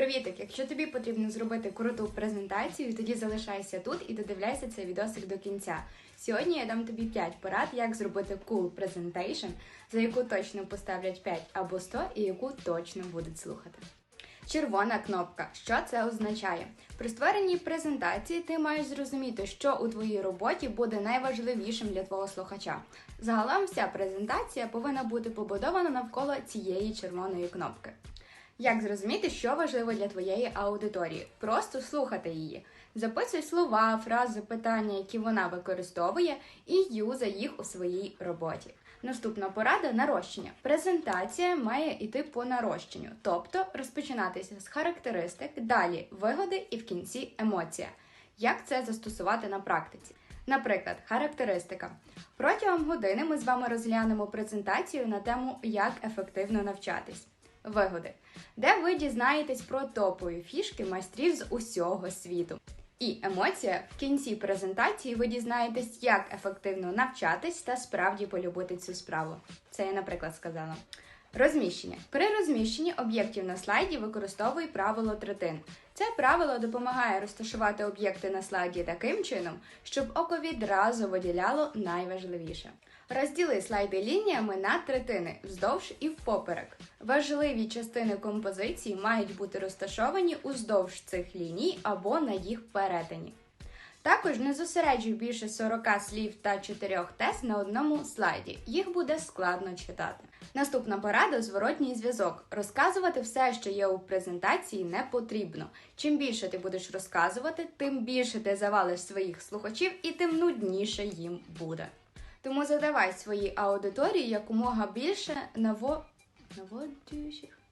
Привітик! Якщо тобі потрібно зробити круту презентацію, тоді залишайся тут і додивляйся цей відосик до кінця. Сьогодні я дам тобі 5 порад, як зробити cool presentation, за яку точно поставлять 5 або 100 і яку точно будуть слухати. Червона кнопка. Що це означає? При створенні презентації ти маєш зрозуміти, що у твоїй роботі буде найважливішим для твого слухача. Загалом вся презентація повинна бути побудована навколо цієї червоної кнопки. Як зрозуміти, що важливо для твоєї аудиторії? Просто слухати її. Записуй слова, фрази, питання, які вона використовує, і юзай їх у своїй роботі. Наступна порада нарощення. Презентація має йти по нарощенню, тобто розпочинатися з характеристик, далі вигоди і в кінці емоція. Як це застосувати на практиці? Наприклад, характеристика. Протягом години ми з вами розглянемо презентацію на тему як ефективно навчатись. Вигоди, де ви дізнаєтесь про топові фішки майстрів з усього світу. І емоція в кінці презентації ви дізнаєтесь, як ефективно навчатись та справді полюбити цю справу. Це я, наприклад, сказала. Розміщення. При розміщенні об'єктів на слайді використовуй правило третин. Це правило допомагає розташувати об'єкти на слайді таким чином, щоб око відразу виділяло найважливіше. Розділи слайди лініями на третини вздовж і впоперек. Важливі частини композиції мають бути розташовані уздовж цих ліній або на їх перетині. Також не зосереджуй більше 40 слів та 4 тез на одному слайді. Їх буде складно читати. Наступна порада зворотній зв'язок. Розказувати все, що є у презентації, не потрібно. Чим більше ти будеш розказувати, тим більше ти завалиш своїх слухачів і тим нудніше їм буде. Тому задавай своїй аудиторії якомога більше наво...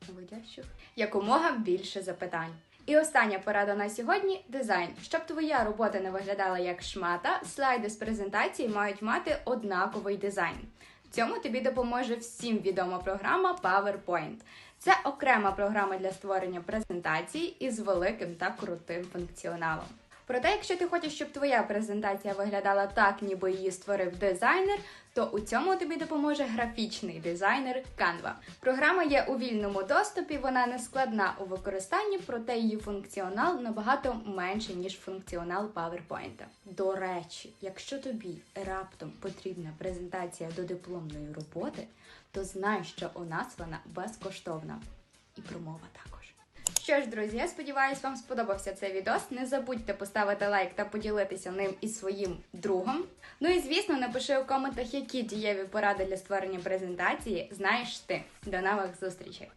наводящих, якомога більше запитань. І остання порада на сьогодні дизайн. Щоб твоя робота не виглядала як шмата, слайди з презентації мають мати однаковий дизайн. В цьому тобі допоможе всім відома програма PowerPoint. Це окрема програма для створення презентацій із великим та крутим функціоналом. Проте, якщо ти хочеш, щоб твоя презентація виглядала так, ніби її створив дизайнер, то у цьому тобі допоможе графічний дизайнер Canva. Програма є у вільному доступі, вона не складна у використанні, проте її функціонал набагато менший, ніж функціонал PowerPoint. До речі, якщо тобі раптом потрібна презентація до дипломної роботи, то знай, що у нас вона безкоштовна. І промова також. Що ж, друзі, я сподіваюся, вам сподобався цей відос. Не забудьте поставити лайк та поділитися ним із своїм другом. Ну і звісно, напиши у коментах, які дієві поради для створення презентації знаєш ти. До нових зустрічей!